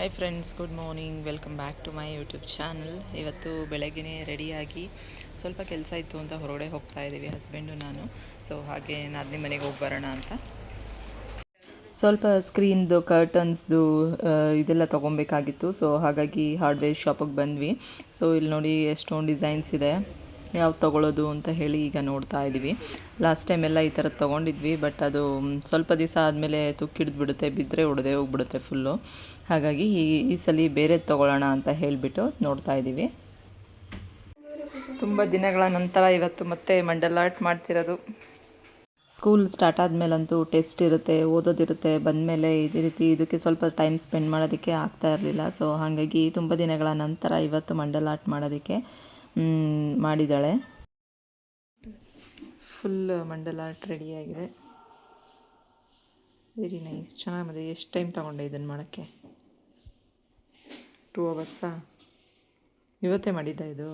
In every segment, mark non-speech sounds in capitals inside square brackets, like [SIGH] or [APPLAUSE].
Hi friends good morning welcome back to my YouTube channel ಇವತ್ತು ಬೆಳಗ್ಗೆ ರೆಡಿಯಾಗಿ ಸ್ವಲ್ಪ ಕೆಲಸ ಇತ್ತು ಅಂತ ಹೊರಗಡೆ ಹೋಗ್ತಾ ಇದ್ದೀವಿ ಹಸ್ಬೆಂಡು ನಾನು. ಸೊ ಹಾಗೆ ನಾದಿನಿ ಮನೆಗೆ ಹೋಗಿ ಬರೋಣ ಅಂತ. ಸ್ವಲ್ಪ ಸ್ಕ್ರೀನ್ದು ಕರ್ಟನ್ಸ್ದು ಇದೆಲ್ಲ ತೊಗೊಬೇಕಾಗಿತ್ತು ಸೊ ಹಾಗಾಗಿ ಹಾರ್ಡ್ವೇರ್ ಶಾಪಿಗೆ ಬಂದ್ವಿ. ಸೊ ಇಲ್ಲಿ ನೋಡಿ ಎಷ್ಟೊಂದು ಡಿಸೈನ್ಸ್ ಇದೆ. ಯಾವ್ದು ತೊಗೊಳ್ಳೋದು ಅಂತ ಹೇಳಿ ಈಗ ನೋಡ್ತಾ ಇದ್ದೀವಿ. ಲಾಸ್ಟ್ ಟೈಮ್ ಎಲ್ಲ ಈ ಥರದ್ದು ತೊಗೊಂಡಿದ್ವಿ ಬಟ್ ಅದು ಸ್ವಲ್ಪ ದಿವಸ ಆದಮೇಲೆ ತುಕ್ಕಿಡ್ದು ಬಿಡುತ್ತೆ ಬಿದ್ದರೆ ಒಡೆದೇ ಹೋಗ್ಬಿಡುತ್ತೆ ಫುಲ್ಲು ಹಾಗಾಗಿ ಈ ಈ ಸಲ ಬೇರೆ ತೊಗೊಳ್ಳೋಣ ಅಂತ ಹೇಳಿಬಿಟ್ಟು ನೋಡ್ತಾ ಇದ್ದೀವಿ. ತುಂಬ ದಿನಗಳ ನಂತರ ಇವತ್ತು ಮತ್ತೆ ಮಂಡಲ್ ಆರ್ಟ್ ಮಾಡ್ತಿರೋದು. ಸ್ಕೂಲ್ ಸ್ಟಾರ್ಟ್ ಆದಮೇಲಂತೂ ಟೆಸ್ಟ್ ಇರುತ್ತೆ, ಓದೋದಿರುತ್ತೆ, ಬಂದಮೇಲೆ ಇದೇ ರೀತಿ ಇದಕ್ಕೆ ಸ್ವಲ್ಪ ಟೈಮ್ ಸ್ಪೆಂಡ್ ಮಾಡೋದಕ್ಕೆ ಆಗ್ತಾ ಇರಲಿಲ್ಲ. ಸೊ ಹಾಗಾಗಿ ತುಂಬ ದಿನಗಳ ನಂತರ ಇವತ್ತು ಮಂಡಲ್ ಆರ್ಟ್ ಮಾಡೋದಕ್ಕೆ ಮಾಡಿದ್ದಾಳೆ. ಫುಲ್ ಮಂಡಲ ಆರ್ಟ್ ರೆಡಿಯಾಗಿದೆ ವೆರಿ ನೈಸ್ ಚೆನ್ನಾಗಿ ಎಷ್ಟು ಟೈಮ್ ತಗೊಂಡೆ ಇದನ್ನು ಮಾಡೋಕ್ಕೆ? ಟೂ ಅವರ್ಸಾ ಇವತ್ತೇ ಮಾಡಿದ್ದ ಇದು?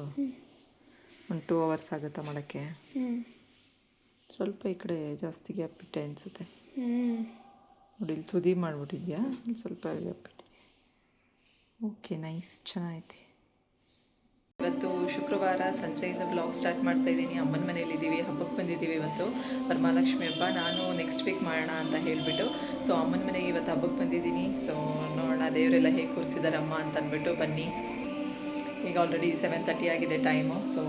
ಒಂದು ಟೂ ಅವರ್ಸ್ ಆಗುತ್ತಾ ಮಾಡೋಕ್ಕೆ? ಸ್ವಲ್ಪ ಈ ಕಡೆ ಜಾಸ್ತಿ ಗ್ಯಾಪ್ ಬಿಟ್ಟೆ ಅನಿಸುತ್ತೆ. ನೋಡಿ, ಇಲ್ಲಿ ತುದಿ ಮಾಡಿಬಿಟ್ಟಿದ್ಯಾ? ಸ್ವಲ್ಪ ಗ್ಯಾಪ್ ಬಿಟ್ಟಿದೆ ಓಕೆ ನೈಸ್ ಚೆನ್ನಾಗೈತೆ. ಇವತ್ತು ಶುಕ್ರವಾರ ಸಂಜೆಯಿಂದ ಬ್ಲಾಗ್ ಸ್ಟಾರ್ಟ್ ಮಾಡ್ತಾ ಇದ್ದೀನಿ. ಅಮ್ಮನ ಮನೇಲಿದ್ದೀವಿ ಹಬ್ಬಕ್ಕೆ ಬಂದಿದ್ದೀವಿ ಇವತ್ತು. ವರಮಹಾಲಕ್ಷ್ಮಿ ಹಬ್ಬ, ನಾನು ನೆಕ್ಸ್ಟ್ ವೀಕ್ ಮಾಡೋಣ ಅಂತ ಹೇಳಿಬಿಟ್ಟು ಸೊ ಅಮ್ಮನ ಮನೆಗೆ ಇವತ್ತು ಹಬ್ಬಕ್ಕೆ ಬಂದಿದ್ದೀನಿ. ಸೊ ನೋಡೋಣ, ದೇವರೆಲ್ಲ ಹೇಗೆ ಕೂರಿಸಿದ್ದಾರೆ ಅಮ್ಮ ಅಂತ ಅಂದ್ಬಿಟ್ಟು ಬನ್ನಿ. ಈಗ ಆಲ್ರೆಡಿ ಸೆವೆನ್ ತರ್ಟಿ ಆಗಿದೆ ಟೈಮು ಸೊ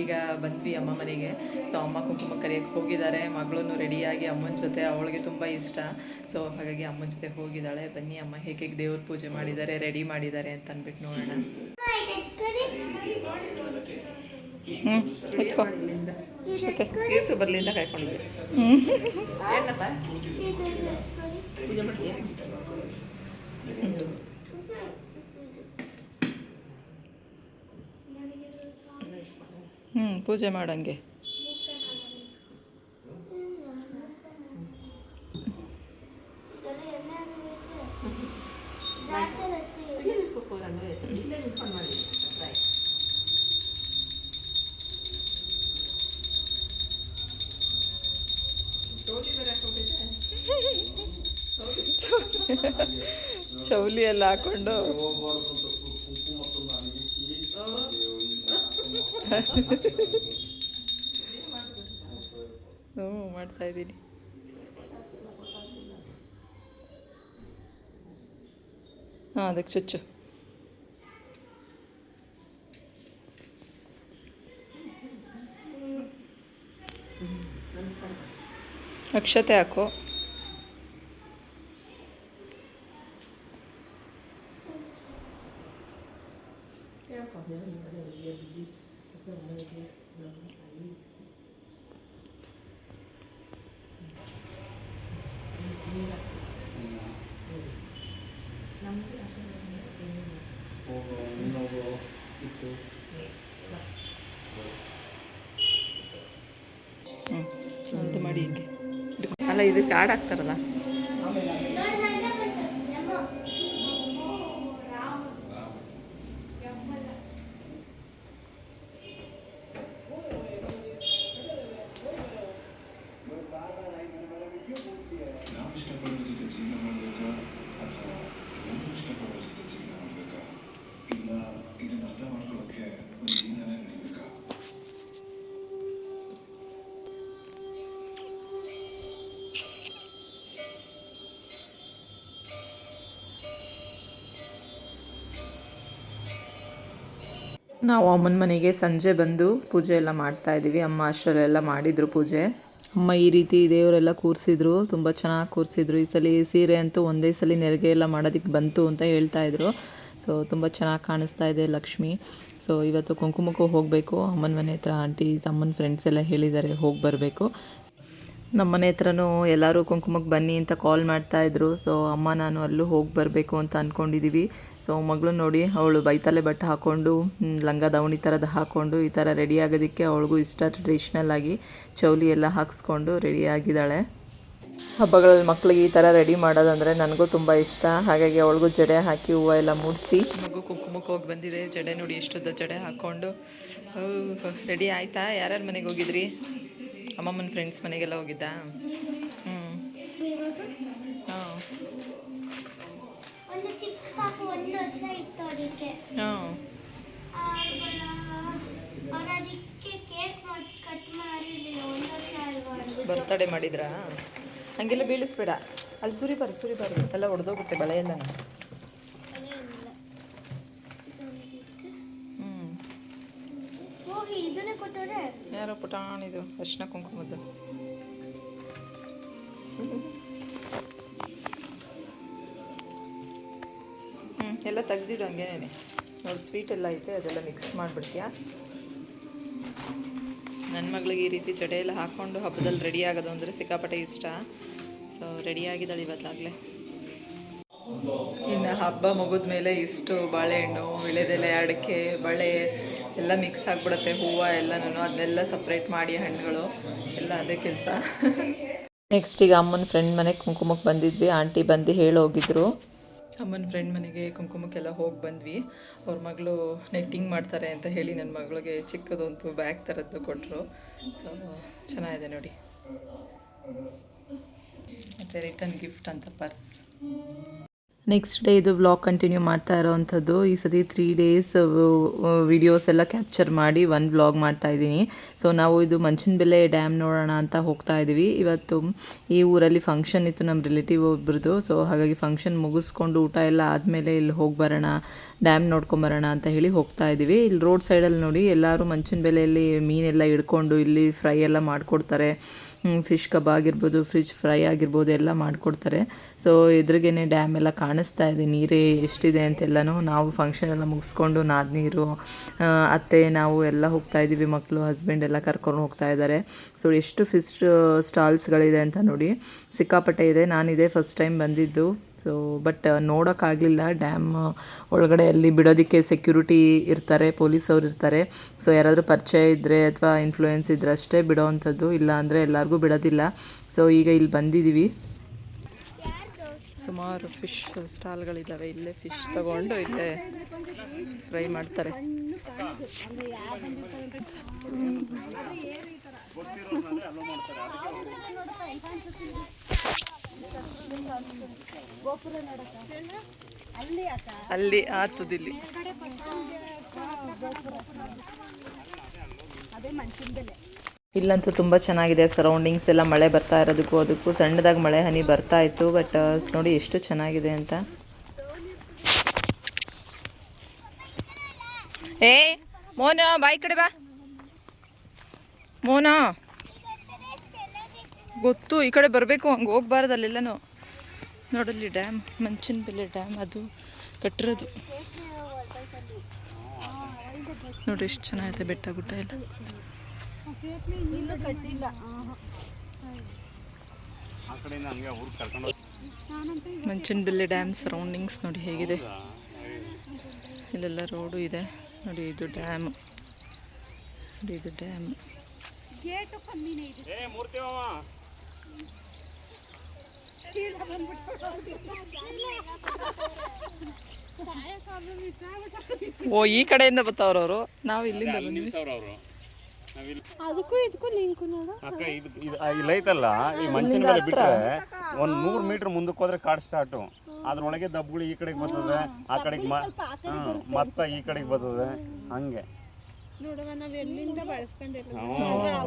ಈಗ ಬಂದ್ವಿ ಅಮ್ಮ ಮನೆಗೆ. ಸೊ ಅಮ್ಮ ಕುಂಕುಮ ಕರಿಯಕ್ಕೆ ಹೋಗಿದ್ದಾರೆ. ಮಗಳೂ ರೆಡಿಯಾಗಿ ಅಮ್ಮನ ಜೊತೆ, ಅವಳಿಗೆ ತುಂಬ ಇಷ್ಟ. ಸೊ ಹಾಗಾಗಿ ಅಮ್ಮನ ಜೊತೆ ಹೋಗಿದ್ದಾಳೆ. ಬನ್ನಿ ಅಮ್ಮ, ಹೇಗೆ ದೇವ್ರ ಪೂಜೆ ಮಾಡಿದ್ದಾರೆ ರೆಡಿ ಮಾಡಿದ್ದಾರೆ ಅಂತ ಅಂದ್ಬಿಟ್ಟು ನೋಡೋಣ. ಹ್ಞೂ ಎತ್ಕೊ ಇರ್ತು ಬರ್ಲಿಂದ ಕಾಯ್ಕೊಂಡಿದ್ದೆ. ಹ್ಞೂ ಹ್ಞೂ ಪೂಜೆ ಮಾಡಂಗೆ. ಚೌಲಿ ಎಲ್ಲ ಹಾಕೊಂಡು. ಹ್ಞೂ ಮಾಡ್ತಾ ಇದ್ದೀನಿ. ಹಾಂ ಅದಕ್ಕೆ ಚುಚ್ಚು. ಅಕ್ಷತೆ ಹಾಕು. ಹ್ಞೂ ಅಂತ ಮಾಡಿ ಹಿಂಗೆ ಅಲ್ಲ ಇದಕ್ಕೆ ಆಡ್ ನಾವು ಅಮ್ಮನ ಮನೆಗೆ ಸಂಜೆ ಬಂದು ಪೂಜೆ ಎಲ್ಲ ಮಾಡ್ತಾ ಇದ್ದೀವಿ. ಅಮ್ಮ ಅಷ್ಟರಲ್ಲೆಲ್ಲ ಮಾಡಿದರು ಪೂಜೆ. ಅಮ್ಮ ಈ ರೀತಿ ದೇವರೆಲ್ಲ ಕೂರಿಸಿದ್ರು, ತುಂಬ ಚೆನ್ನಾಗಿ ಕೂರಿಸಿದ್ರು. ಈ ಸಲ ಸೀರೆ ಅಂತೂ ಒಂದೇ ಸಲ ನೆರಿಗೆ ಎಲ್ಲ ಮಾಡೋದಕ್ಕೆ ಬಂತು ಅಂತ ಹೇಳ್ತಾ ಇದ್ರು. ಸೊ ತುಂಬ ಚೆನ್ನಾಗಿ ಕಾಣಿಸ್ತಾ ಇದೆ ಲಕ್ಷ್ಮಿ. ಸೊ ಇವತ್ತು ಕುಂಕುಮಕ್ಕೂ ಹೋಗಬೇಕು. ಅಮ್ಮನ ಮನೆ ಹತ್ರ ಆಂಟೀಸ್ ಅಮ್ಮನ ಫ್ರೆಂಡ್ಸ್ ಎಲ್ಲ ಹೇಳಿದ್ದಾರೆ, ಹೋಗಿ ಬರಬೇಕು. ನಮ್ಮ ಮನೆ ಹತ್ರನೂ ಎಲ್ಲರೂ ಕುಂಕುಮಕ್ಕೆ ಬನ್ನಿ ಅಂತ ಕಾಲ್ ಮಾಡ್ತಾಯಿದ್ರು ಸೊ ಅಮ್ಮ ನಾನು ಅಲ್ಲೂ ಹೋಗಿ ಬರಬೇಕು ಅಂತ ಅಂದ್ಕೊಂಡಿದ್ದೀವಿ ಸೊ ಮಗಳು ನೋಡಿ, ಅವಳು ಬೈತಲೆ ಬಟ್ಟೆ ಹಾಕ್ಕೊಂಡು ಲಂಗ ದಾವಣಿ ಥರದ ಹಾಕ್ಕೊಂಡು ಈ ಥರ ರೆಡಿ ಆಗೋದಕ್ಕೆ ಅವಳಿಗೂ ಇಷ್ಟ ಟ್ರೆಡಿಷ್ನಲ್ ಆಗಿ ಚೌಲಿ ಎಲ್ಲ ಹಾಕ್ಸ್ಕೊಂಡು ರೆಡಿ ಆಗಿದ್ದಾಳೆ. ಹಬ್ಬಗಳಲ್ಲಿ ಮಕ್ಳಿಗೆ ಈ ಥರ ರೆಡಿ ಮಾಡೋದಂದರೆ ನನಗೂ ತುಂಬ ಇಷ್ಟ. ಹಾಗಾಗಿ ಅವಳಿಗೂ ಜಡೆ ಹಾಕಿ, ಹೂವು ಎಲ್ಲ ಮೂಡಿಸಿ. ಮಗು ಕುಂಕುಮಕ್ಕೆ ಹೋಗಿ ಬಂದಿದೆ. ಜಡೆ ನೋಡಿ ಎಷ್ಟುದ್ದ ಜಡೆ ಹಾಕ್ಕೊಂಡು ರೆಡಿ ಆಯಿತಾ? ಯಾರ್ಯಾರ ಮನೆಗೆ ಹೋಗಿದ್ರಿ? ಅಮ್ಮಮ್ಮನ ಫ್ರೆಂಡ್ಸ್ ಮನೆಗೆಲ್ಲ ಹೋಗಿದ್ದಾ? ಹಾಂ ಒಂದು ಚಿಕ್ಕ ಹಾಕು ಒಂದು ವರ್ಷ ಇತ್ತು ಅದಕ್ಕೆ ಹಾಂ ಅವ್ರು ಅದಕ್ಕೆ ಕೇಕ್ ಮಾಡಿ ಕಟ್ ಮಾಡಿರ್ಲಿಲ್ಲ ಒಂದು ವರ್ಷ ಅಲ್ವಾ ಬರ್ತಡೇ ಮಾಡಿದ್ರಾ? ಹಂಗೆಲ್ಲ ಬೀಳಿಸ್ಬೇಡ. ಅಲ್ಲಿ ಸುರಿ ಬಾರಿ ಸುರಿ ಬಾರಿ ಎಲ್ಲ ಹೊಡೆದೋಗುತ್ತೆ ಬಳೆ ಎಲ್ಲ ಯಾರೋ ಪುಟಾಣಿದು ಅರ್ಶಿನ ಕುಂಕುಮದ್ದು. ಎಲ್ಲ ತೆಗ್ದಿದ್ದು ಹಂಗೇನೆ ನೋಡಿ ಸ್ವೀಟ್ ಎಲ್ಲ ಐತೆ, ಅದೆಲ್ಲ ಮಿಕ್ಸ್ ಮಾಡಿಬಿಡ್ತೀಯಾ? ನನ್ನ ಮಗಳಿಗೆ ಈ ರೀತಿ ಜಡೆ ಎಲ್ಲ ಹಾಕ್ಕೊಂಡು ಹಬ್ಬದಲ್ಲಿ ರೆಡಿ ಆಗೋದು ಅಂದರೆ ಸಿಕ್ಕಾಪಟ್ಟೆ ಇಷ್ಟ. ಸೊ ರೆಡಿ ಆಗಿದ್ದಾಳೆ ಇವತ್ತಾಗಲೇ. ಇನ್ನು ಹಬ್ಬ ಮುಗಿದ ಮೇಲೆ ಇಷ್ಟು ಬಾಳೆಹಣ್ಣು ವಿಳೆದೆಲೆ ಅಡಿಕೆ, ಬಳೆ ಎಲ್ಲ ಮಿಕ್ಸ್ ಆಗಿಬಿಡುತ್ತೆ. ಹೂವು ಎಲ್ಲನೂ, ಅದನ್ನೆಲ್ಲ ಸಪ್ರೇಟ್ ಮಾಡಿ ಹಣ್ಣುಗಳು. ಎಲ್ಲ ಅದೇ ಕೆಲಸ. ನೆಕ್ಸ್ಟ್ [LAUGHS] ಈಗ ಅಮ್ಮನ ಫ್ರೆಂಡ್ ಮನೆಗೆ ಕುಂಕುಮಕ್ಕೆ ಬಂದಿದ್ವಿ. ಆಂಟಿ ಬಂದು ಹೇಳೋಗಿದ್ರು. ಅಮ್ಮನ ಫ್ರೆಂಡ್ ಮನೆಗೆ ಕುಂಕುಮಕ್ಕೆಲ್ಲ ಹೋಗಿ ಬಂದ್ವಿ. ಅವ್ರ ಮಗಳು ನೆಟ್ಟಿಂಗ್ ಮಾಡ್ತಾರೆ ಅಂತ ಹೇಳಿ ನನ್ನ ಮಗಳಿಗೆ ಚಿಕ್ಕದೊಂದು ಬ್ಯಾಗ್ ಥರದ್ದು ಕೊಟ್ಟರು ಸೊ ಚೆನ್ನಾಗಿದೆ ನೋಡಿ. ಮತ್ತು ರಿಟರ್ನ್ ಗಿಫ್ಟ್ ಅಂತ ಪರ್ಸ್. ನೆಕ್ಸ್ಟ್ ಡೇ ಇದು ವ್ಲಾಗ್ ಕಂಟಿನ್ಯೂ ಮಾಡ್ತಾ ಇರೋವಂಥದ್ದು. ಈ ಸತಿ ತ್ರೀ ಡೇಸ್ ವಿಡಿಯೋಸ್ ಎಲ್ಲ ಕ್ಯಾಪ್ಚರ್ ಮಾಡಿ ಒನ್ ವ್ಲಾಗ್ ಮಾಡ್ತಾ ಇದ್ದೀನಿ. ಸೊ ನಾವು ಇದು ಮಂಚನಬೆಲೆ ಡ್ಯಾಮ್ ನೋಡೋಣ ಅಂತ ಹೋಗ್ತಾ ಇದ್ದೀವಿ. ಇವತ್ತು ಈ ಊರಲ್ಲಿ ಫಂಕ್ಷನ್ ಇತ್ತು ನಮ್ಮ ರಿಲೇಟಿವ್ ಒಬ್ರದ್ದು. ಸೊ ಹಾಗಾಗಿ ಫಂಕ್ಷನ್ ಮುಗಿಸ್ಕೊಂಡು ಊಟ ಎಲ್ಲ ಆದಮೇಲೆ ಇಲ್ಲಿ ಹೋಗಿ ಬರೋಣ ಡ್ಯಾಮ್ ನೋಡ್ಕೊಂಬರೋಣ ಅಂತ ಹೇಳಿ ಹೋಗ್ತಾ ಇದ್ದೀವಿ. ಇಲ್ಲಿ ರೋಡ್ ಸೈಡಲ್ಲಿ ನೋಡಿ ಎಲ್ಲರೂ ಮಂಚನಬೆಲೆಯಲ್ಲಿ ಮೀನೆಲ್ಲ ಹಿಡ್ಕೊಂಡು ಇಲ್ಲಿ ಫ್ರೈ ಎಲ್ಲ ಮಾಡಿಕೊಡ್ತಾರೆ. ಫಿಶ್ ಕಬಾಬ್ ಆಗಿರ್ಬೋದು ಫ್ರಿಜ್ ಫ್ರೈ ಆಗಿರ್ಬೋದು ಎಲ್ಲ ಮಾಡಿಕೊಡ್ತಾರೆ. ಸೊ ಎದುರಿಗೇನೆ ಡ್ಯಾಮ್ ಎಲ್ಲ ಕಾಣಿಸ್ತಾ ಇದೆ, ನೀರೇ ಎಷ್ಟಿದೆ ಅಂತೆಲ್ಲನೂ ನಾವು ಫಂಕ್ಷನ್ ಎಲ್ಲ ಮುಗಿಸ್ಕೊಂಡು ನಾದ್ನೀರು ನೀರು ಅತ್ತೆ, ನಾವು ಎಲ್ಲ ಹೋಗ್ತಾ ಇದ್ದೀವಿ ಮಕ್ಕಳು ಹಸ್ಬೆಂಡ್ ಎಲ್ಲ ಕರ್ಕೊಂಡು ಹೋಗ್ತಾ ಇದ್ದಾರೆ. ಸೊ ಎಷ್ಟು ಫಿಶ್ ಸ್ಟಾಲ್ಸ್ಗಳಿದೆ ಅಂತ ನೋಡಿ, ಸಿಕ್ಕಾಪಟ್ಟೆ ಇದೆ. ನಾನಿದೆ ಫಸ್ಟ್ ಟೈಮ್ ಬಂದಿದ್ದು. ಸೊ ಬಟ್ ನೋಡೋಕ್ಕಾಗಲಿಲ್ಲ ಡ್ಯಾಮ್ ಒಳಗಡೆ ಅಲ್ಲಿ ಬಿಡೋದಕ್ಕೆ ಸೆಕ್ಯೂರಿಟಿ ಇರ್ತಾರೆ, ಪೊಲೀಸವ್ರು ಇರ್ತಾರೆ. ಸೊ ಯಾರಾದರೂ ಪರಿಚಯ ಇದ್ದರೆ ಅಥವಾ ಇನ್ಫ್ಲೂಯೆನ್ಸ್ ಇದ್ದರೆ ಅಷ್ಟೇ ಬಿಡೋವಂಥದ್ದು ಇಲ್ಲ ಅಂದರೆ ಎಲ್ಲರಿಗೂ ಬಿಡೋದಿಲ್ಲ. ಸೊ ಈಗ ಇಲ್ಲಿ ಬಂದಿದ್ದೀವಿ ಸುಮಾರು ಫಿಶ್ ಸ್ಟಾಲ್ಗಳಿದ್ದಾವೆ ಇಲ್ಲೇ ಫಿಶ್ ತಗೊಂಡು ಇಲ್ಲೇ ಫ್ರೈ ಮಾಡ್ತಾರೆ. ಅಲ್ಲಿ ಆ ತುದಿಲಿ ಇಲ್ಲಂತೂ ತುಂಬ ಚೆನ್ನಾಗಿದೆ ಸರೌಂಡಿಂಗ್ಸ್ ಎಲ್ಲ ಮಳೆ ಬರ್ತಾ ಇರೋದಕ್ಕೂ ಅದಕ್ಕೂ. ಸಣ್ಣದಾಗಿ ಮಳೆ, ಹನಿ ಬರ್ತಾ ಇತ್ತು ಬಟ್ ನೋಡಿ ಎಷ್ಟು ಚೆನ್ನಾಗಿದೆ ಅಂತ. ಏ, ಮೋನ, ಬಾಯ್ ಕಡೆ ಬಾ. ಮೋನ. ಗೊತ್ತು ಈ ಕಡೆ ಬರಬೇಕು ಹಂಗೆ ಹೋಗ್ಬಾರ್ದು ಅಲ್ಲೆಲ್ಲನೂ. ನೋಡಲ್ಲಿ ಡ್ಯಾಮ್ ಮಂಚಿನ ಬೆಲೆ ಡ್ಯಾಮ್ ಅದು ಕಟ್ಟಿರೋದು. ನೋಡಿ ಎಷ್ಟು ಚೆನ್ನಾಗಿದೆ ಬೆಟ್ಟ ಗುಡ್ಡ ಎಲ್ಲ. ಮಂಚಿನ ಬೆಲೆ ಡ್ಯಾಮ್ ಸರೌಂಡಿಂಗ್ಸ್ ನೋಡಿ ಹೇಗಿದೆ. ಇಲ್ಲೆಲ್ಲ ರೋಡು ಇದೆ. ನೋಡಿ ಇದು ಡ್ಯಾಮ್ ನೋಡಿ ಇದು ಡ್ಯಾಮ್ ಓ ಈ ಕಡೆಯಿಂದ ಬರ್ತಾವ್ರವರು ನಾವು ಇಲ್ಲಿಂದ ಬಂದ್ವಿ. ಅದಕ್ಕೂ ಇದಕ್ಕೂ ಲಿಂಕ್ ನೋಡು. ಅಕ್ಕ ಇದು ಇದು ಆ, ಇಲ್ಲಿ ಐತಲ್ಲ ಈ ಮಂಚಿನ ಮೇಲೆ ಬಿಟ್ಟರೆ ಒಂದು ಮೂರು ಮೀಟರ್ ಮುಂದಕ್ಕೆ ಹೋದ್ರೆ ಕಾಡ್ ಸ್ಟಾರ್ಟು ಅದ್ರೊಳಗೆ ದಬ್ಬಗಳು ಈ ಕಡೆಗೆ ಬರ್ತದೆ ಆ ಕಡೆಗೆ ಮ ಮತ್ತ ಈ ಕಡೆಗೆ ಬರ್ತದೆ ಹಂಗೆ. ನೋಡುವ ನಾವ್ ಎಲ್ಲಿಂದ ಬಳಸ್ಕೊಂಡಿಲ್ಲ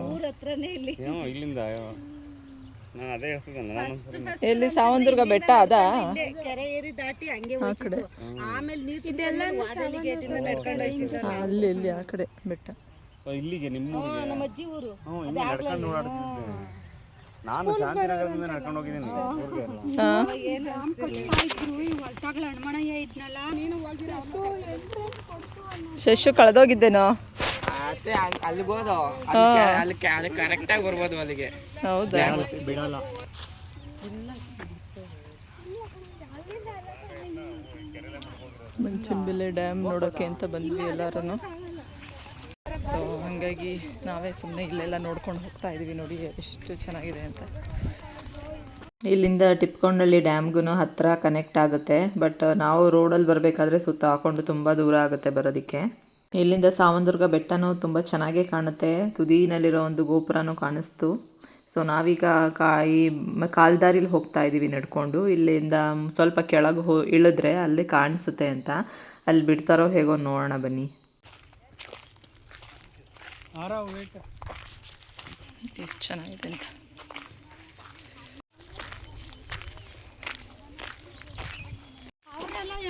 ಊರ ಹತ್ರನೇ ಇಲ್ಲಿ. ಇಲ್ಲಿಂದ ನಾನು ಅದೇ ಹೇಳ್ತಿದ್ದೆ ನಾನು ಎಲ್ಲಿ ಸಾವಂದುರ್ಗ ಬೆಟ್ಟ ಅದ? ಕೆರೆ ಏರಿ ದಾಟಿ ಹಂಗೆ ಆ ಕಡೆ. ಆಮೇಲೆ ನೀರು ಇದೆಲ್ಲ ಅಲ್ಲಿ ಇಲ್ಲಿ ಆ ಕಡೆ ಬೆಟ್ಟ. ಇಲ್ಲಿಗೆ ನಿಮ್ಮ ಅಜ್ಜಿ ಊರು. ನಡ್ಕೊಂಡು ಓಡಾಡ್ತಿದ್ದೆ. ನಾನು ಶಾಂತಿನಗರದಿಂದ ನಡ್ಕೊಂಡು ಹೋಗಿದ್ದೀನಿ ಶಶು ಕಳೆದೋಗಿದ್ದೇನೋ? ಅದೇ ಅಲ್ಲಿಗೋದು ಅಲ್ಲಿ ಅಲ್ಲಿ ಕರೆಕ್ಟಾಗಿ ಬರ್ಬೋದು ಅಲ್ಲಿಗೆ. ಹೌದಾ? ಬಿಡಲ್ಲ. ಡ್ಯಾಮ್ ನೋಡೋಕೆ ಅಂತ ಬಂದ್ವಿ ಎಲ್ಲರೂ ಸೊ ಹಾಗಾಗಿ ನಾವೇ ಸುಮ್ಮನೆ ಇಲ್ಲೆಲ್ಲ ನೋಡ್ಕೊಂಡು ಹೋಗ್ತಾ ಇದೀವಿ ನೋಡಿ ಎಷ್ಟು ಚೆನ್ನಾಗಿದೆ ಅಂತ. ಇಲ್ಲಿಂದ ಟಿಪ್ಕೊಂಡಳ್ಳಿ ಡ್ಯಾಮ್ಗೂ ಹತ್ತಿರ ಕನೆಕ್ಟ್ ಆಗುತ್ತೆ ಬಟ್ ನಾವು ರೋಡಲ್ಲಿ ಬರಬೇಕಾದ್ರೆ ಸುತ್ತ ಹಾಕೊಂಡು ತುಂಬ ದೂರ ಆಗುತ್ತೆ ಬರೋದಕ್ಕೆ. ಇಲ್ಲಿಂದ ಸಾವಂದುರ್ಗ ಬೆಟ್ಟನೂ ತುಂಬ ಚೆನ್ನಾಗೇ ಕಾಣುತ್ತೆ. ತುದಿನಲ್ಲಿರೋ ಒಂದು ಗೋಪುರನೂ ಕಾಣಿಸ್ತು. ಸೊ ನಾವೀಗ ಕಾ ಈ ಕಾಲ್ದಾರಿಲಿ ಹೋಗ್ತಾ ಇದ್ದೀವಿ ನಡ್ಕೊಂಡು. ಇಲ್ಲಿಂದ ಸ್ವಲ್ಪ ಕೆಳಗೆ ಹೋ ಇಳಿದ್ರೆ ಅಲ್ಲಿ ಕಾಣಿಸುತ್ತೆ ಅಂತ. ಅಲ್ಲಿ ಬಿಡ್ತಾರೋ ಹೇಗೋ ನೋಡೋಣ ಬನ್ನಿ. ಎಷ್ಟು ಚೆನ್ನಾಗಿದೆ ಅಂತ.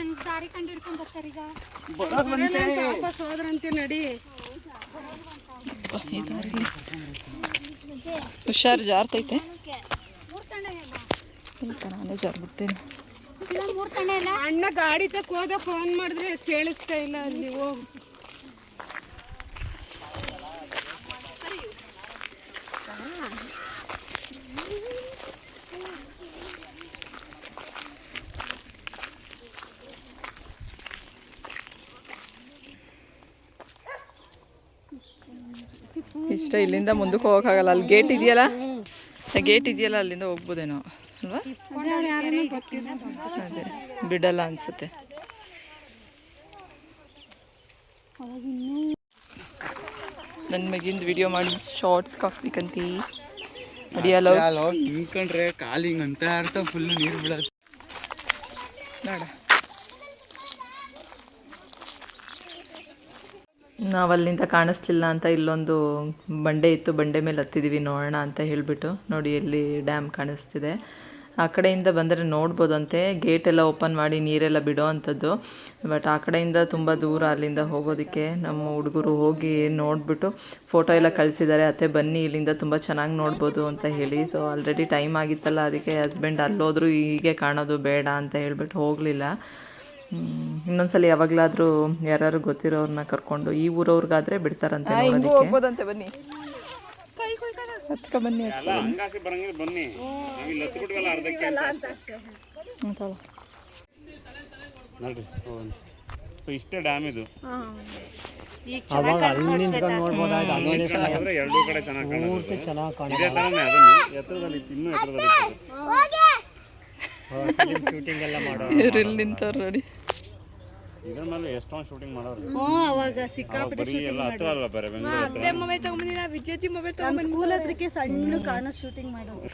ಹೆಂಗ್ ದಾರಿ ಕಂಡು ಹಿಡ್ಕೊಂಡ್ ಬರ್ತಾರೆ ಈಗ? ವಾಪಸ್ ಜಾರ್ತೈತೆ ನಡಿ. ತಂಡ ಜಾರ್ತೈತೆ. ನಾನೇ ಜಾರ್ಬಿಡ್ತೇನೆ. ಇಲ್ಲ ಮೂರ್ ತಂಡ ಇಲ್ಲ ಅಣ್ಣ ಗಾಡಿ ತಕ್ಕ ಹೋದ ಫೋನ್ ಮಾಡಿದ್ರೆ ಕೇಳಿಸ್ತಾ ಇಲ್ಲ ಅಲ್ಲಿ ಹೋಗು. ಇಷ್ಟ ಇಲ್ಲಿಂದ ಮುಂದಕ್ಕೆ ಹೋಗೋಕ್ಕಾಗಲ್ಲ. ಅಲ್ಲಿ ಗೇಟ್ ಇದೆಯಲ್ಲ? ಗೇಟ್ ಇದೆಯಲ್ಲ ಅಲ್ಲಿಂದ ಹೋಗ್ಬೋದೇನೋ ಅಲ್ವಾ? ಅದೇ ಬಿಡಲ್ಲ ಅನ್ಸುತ್ತೆ. ನನ್ನ ಮಗಿಂದ ವಿಡಿಯೋ ಮಾಡಿ ಶಾರ್ಟ್ಸ್ ಹಾಕ್ಬೇಕಂತಿ ಅಡಿಯಲ್ಲ ನಿಂತ್ಕೊಂಡ್ರೆ ಕಾಲಿಂಗ್ ಅಂತ ಅರ್ಥ ಫುಲ್ ನೀರು ಬಿಡೋದು ನೋಡ ನಾವು ಅಲ್ಲಿಂದ ಕಾಣಿಸ್ಲಿಲ್ಲ ಅಂತ ಇಲ್ಲೊಂದು ಬಂಡೆ ಇತ್ತು, ಬಂಡೆ ಮೇಲೆ ಹತ್ತಿದ್ದೀವಿ ನೋಡೋಣ ಅಂತ ಹೇಳಿಬಿಟ್ಟು ನೋಡಿ ಇಲ್ಲಿ ಡ್ಯಾಮ್ ಕಾಣಿಸ್ತಿದೆ. ಆ ಕಡೆಯಿಂದ ಬಂದರೆ ನೋಡ್ಬೋದಂತೆ ಗೇಟ್ ಎಲ್ಲ ಓಪನ್ ಮಾಡಿ ನೀರೆಲ್ಲ ಬಿಡೋ ಅಂಥದ್ದು. ಬಟ್ ಆ ಕಡೆಯಿಂದ ತುಂಬ ದೂರ ಅಲ್ಲಿಂದ ಹೋಗೋದಕ್ಕೆ ನಮ್ಮ ಹುಡುಗರು ಹೋಗಿ ನೋಡಿಬಿಟ್ಟು ಫೋಟೋ ಎಲ್ಲ ಕಳಿಸಿದ್ದಾರೆ. ಅತ್ತೆ, ಬನ್ನಿ, ಇಲ್ಲಿಂದ ತುಂಬ ಚೆನ್ನಾಗಿ ನೋಡ್ಬೋದು ಅಂತ ಹೇಳಿ. ಸೊ ಆಲ್ರೆಡಿ ಟೈಮ್ ಆಗಿತ್ತಲ್ಲ, ಅದಕ್ಕೆ ಹಸ್ಬೆಂಡ್ ಅಲ್ಲೋದ್ರು ಹೀಗೆ ಕಾಣೋದು ಬೇಡ ಅಂತ ಹೇಳಿಬಿಟ್ಟು ಹೋಗಲಿಲ್ಲ. ಇನ್ನೊಂದ್ಸಲ ಯಾವಾಗಲಾದರೂ ಯಾರು ಗೊತ್ತಿರೋರ್ನ ಕರ್ಕೊಂಡು ಈ ಊರವ್ರಿಗಾದ್ರೆ ಬಿಡ್ತಾರಂತೆ ಹೋಗ್ಬೋದಂತೆ ಬನ್ನಿ. ಹತ್ಕ ಬನ್ನಿ ಇಷ್ಟೇ ಡ್ಯಾಮ್ ಇದು. ಎರಡೂ ಕಡೆ ಚೆನ್ನಾಗಿ ಅದನ್ನು. ಎತ್ತರದಲ್ಲಿ ಇನ್ನೂ ಎತ್ತರದಲ್ಲಿ. ಇವ್ರು ಇಲ್ಲಿ ನಿಂತವ್ರು ನೋಡಿ. ಇದ್ರ ಮೇಲೆ ಎಷ್ಟೊಂದು ಶೂಟಿಂಗ್ ಮಾಡೋರು. ಅವಾಗ ಬರೀ ಎಲ್ಲ ಹತ್ರ ಅಲ್ವಾ ಬೇರೆ ಬೆಂಗಳೂರು ಹತ್ರ. ಮೊಬೈಲ್ ತಗೊಂಬಂದಿನ ವಿಜಯಜಿ ಮೊಬೈಲ್ ತಗೊಂಬಂದಿನ. ಸಣ್ಣ ಕಾಣೋ ಶೂಟಿಂಗ್ ಮಾಡೋದು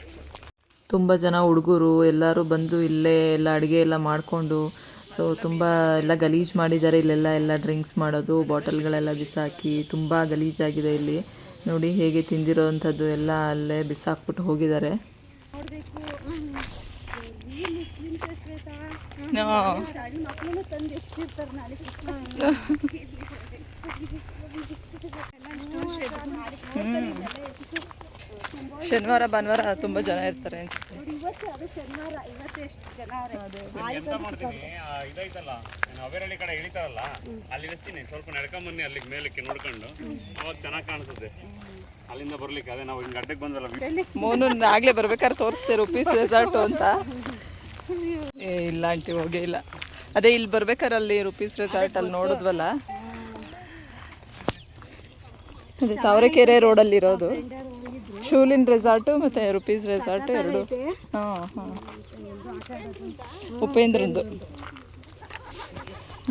ತುಂಬ ಜನ ಹುಡುಗರು ಎಲ್ಲರೂ ಬಂದು ಇಲ್ಲೇ ಎಲ್ಲ ಅಡುಗೆ ಎಲ್ಲ ಮಾಡಿಕೊಂಡು ಸೊ ತುಂಬ ಎಲ್ಲ ಗಲೀಜು ಮಾಡಿದ್ದಾರೆ. ಇಲ್ಲೆಲ್ಲ ಎಲ್ಲ ಡ್ರಿಂಕ್ಸ್ ಮಾಡೋದು ಬಾಟಲ್ಗಳೆಲ್ಲ ಬಿಸಾಕಿ ತುಂಬ ಗಲೀಜಾಗಿದೆ ಇಲ್ಲಿ. ನೋಡಿ ಹೇಗೆ ತಿಂದಿರೋ ಅಂಥದ್ದು ಎಲ್ಲ ಅಲ್ಲೇ ಬಿಸಾಕ್ಬಿಟ್ಟು ಹೋಗಿದ್ದಾರೆ ಸಣ್ಣ ಮಕ್ಕಳನ್ನು ತಂದು ಎಷ್ಟಿರ್ತಾರೆ ನಾಳೆ ಶನಿವಾರ ಭಾನುವಾರ ತುಂಬಾ ಜನ ಇರ್ತಾರೆ ಅನ್ಸುತ್ತೆ. ಇದೈತಲ್ಲ ಅವೇರಳ್ಳಿ ಕಡೆ ಇಳಿತಾರಲ್ಲ ಅಲ್ಲಿ ಇಳಿಸ್ತೀನಿ. ಸ್ವಲ್ಪ ನಡ್ಕೊಂಬನ್ನಿ ಅಲ್ಲಿಗೆ ಮೇಲಕ್ಕೆ ನೋಡ್ಕೊಂಡು. ಅವಾಗ ಚೆನ್ನಾಗಿ ಕಾಣಿಸುತ್ತೆ. ಅಲ್ಲಿಂದ ಬರ್ಲಿಕ್ಕೆ ಅದೇ ನಾವು ಹಿಂಗೆ ಅಡ್ಡಕ್ಕೆ ಬಂದಲ್ಲ ಮೋನು ಆಗ್ಲೇ ಬರ್ಬೇಕಾದ್ರೆ ತೋರಿಸ್ತೇವೆ ರುಪೀಸ್ ರೆಸಾರ್ಟು ಅಂತ. ಏ ಇಲ್ಲ ಆಂಟಿ ಹೋಗೇ ಇಲ್ಲ. ಅದೇ ಇಲ್ಲಿ ಬರ್ಬೇಕಾದ್ರೆ ಅಲ್ಲಿ ರುಪೀಸ್ ರೆಸಾರ್ಟ್ ಅಲ್ಲಿ ನೋಡಿದ್ವಲ್ಲ? ಅದೇ ತಾವರೆಕೆರೆ ರೋಡಲ್ಲಿ ಇರೋದು. ಶೂಲಿನ್ ರೆಸಾರ್ಟು ಮತ್ತು ರುಪೀಸ್ ರೆಸಾರ್ಟು ಎರಡು. ಹಾಂ ಹಾಂ. ಉಪೇಂದ್ರಂದು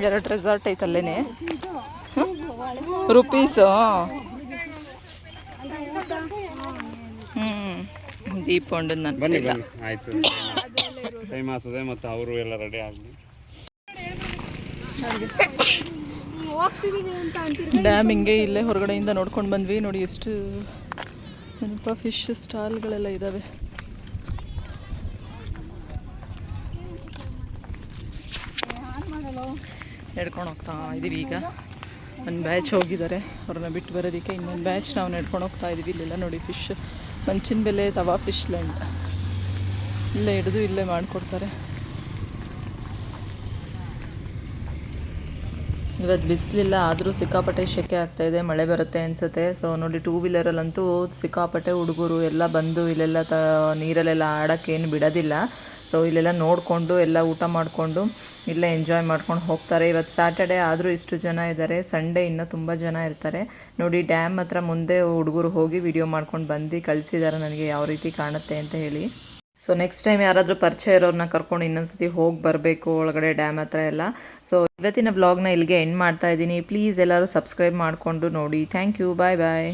ಎರಡು ರೆಸಾರ್ಟ್ ಐತೆ ಅಲ್ಲೇನೆ. ರುಪೀಸು ಹ್ಞೂ ದೀಪ ಹೊಂಡದ್ ನಾನು ಟೈಮ್ ಆಗ್ತದೆ ಮತ್ತು ಅವರು ಎಲ್ಲ ರೆಡಿ ಆಗಲಿ. ಡ್ಯಾಮ್ ಹಿಂಗೆ ಇಲ್ಲೇ ಹೊರಗಡೆಯಿಂದ ನೋಡ್ಕೊಂಡು ಬಂದ್ವಿ. ನೋಡಿ ಎಷ್ಟು ನೆನಪ ಫಿಶ್ ಸ್ಟಾಲ್ಗಳೆಲ್ಲ ಇದ್ದಾವೆ ನಡ್ಕೊಂಡು ಹೋಗ್ತಾ ಇದ್ದೀವಿ ಈಗ. ಒಂದು ಬ್ಯಾಚ್ ಹೋಗಿದ್ದಾರೆ. ಅವ್ರನ್ನ ಬಿಟ್ಟು ಬರೋದಕ್ಕೆ ಇನ್ನೊಂದು ಬ್ಯಾಚ್ ನಾವು ನಡ್ಕೊಂಡು ಹೋಗ್ತಾ ಇದ್ದೀವಿ ಇಲ್ಲೆಲ್ಲ ನೋಡಿ ಫಿಶ್ ಮಂಚಿನ ಬೆಲೆ ತವಾ ಫಿಶ್ ಲ್ಯಾಂಡ್ ಇಲ್ಲೇ ಹಿಡಿದು ಇಲ್ಲೇ ಮಾಡಿಕೊಡ್ತಾರೆ. ಇವತ್ತು ಬಿಸಿಲಿಲ್ಲ, ಆದರೂ ಸಿಕ್ಕಾಪಟ್ಟೆ ಶೆಕೆ ಆಗ್ತಾ ಇದೆ, ಮಳೆ ಬರುತ್ತೆ ಅನಿಸುತ್ತೆ. ಸೊ ನೋಡಿ ಟೂ ವೀಲರಲ್ಲಂತೂ ಸಿಕ್ಕಾಪಟ್ಟೆ ಹುಡುಗರು ಎಲ್ಲ ಬಂದು ಇಲ್ಲೆಲ್ಲ ತ, ನೀರಲ್ಲೆಲ್ಲ ಆಡೋಕ್ಕೇನು ಬಿಡೋದಿಲ್ಲ. ಸೊ ಇಲ್ಲೆಲ್ಲ ನೋಡಿಕೊಂಡು, ಎಲ್ಲ ಊಟ ಮಾಡಿಕೊಂಡು, ಇಲ್ಲೇ ಎಂಜಾಯ್ ಮಾಡ್ಕೊಂಡು ಹೋಗ್ತಾರೆ. ಇವತ್ತು ಸ್ಯಾಟರ್ಡೇ ಆದರೂ ಇಷ್ಟು ಜನ ಇದ್ದಾರೆ. ಸಂಡೇ ಇನ್ನೂ ತುಂಬ ಜನ ಇರ್ತಾರೆ. ನೋಡಿ ಡ್ಯಾಮ್ ಹತ್ರ ಮುಂದೆ ಹುಡುಗರು ಹೋಗಿ ವಿಡಿಯೋ ಮಾಡ್ಕೊಂಡು ಬಂದು ಕಳಿಸಿದ್ದಾರೆ ನನಗೆ ಯಾವ ರೀತಿ ಕಾಣುತ್ತೆ ಅಂತ ಹೇಳಿ. ಸೊ ನೆಕ್ಸ್ಟ್ ಟೈಮ್ ಯಾರಾದರೂ ಪರಿಚಯ ಇರೋರನ್ನ ಕರ್ಕೊಂಡು ಇನ್ನೊಂದ್ಸತಿ ಹೋಗಿ ಬರಬೇಕು ಒಳಗಡೆ ಡ್ಯಾಮ್ ಹತ್ರ ಎಲ್ಲ. ಸೊ ಇವತ್ತಿನ ಬ್ಲಾಗ್ನ ಇಲ್ಲಿಗೆ ಎಂಡ್ ಮಾಡ್ತಾ ಇದ್ದೀನಿ. ಪ್ಲೀಸ್ ಎಲ್ಲರೂ ಸಬ್ಸ್ಕ್ರೈಬ್ ಮಾಡಿಕೊಂಡು ನೋಡಿ. Thank you bye bye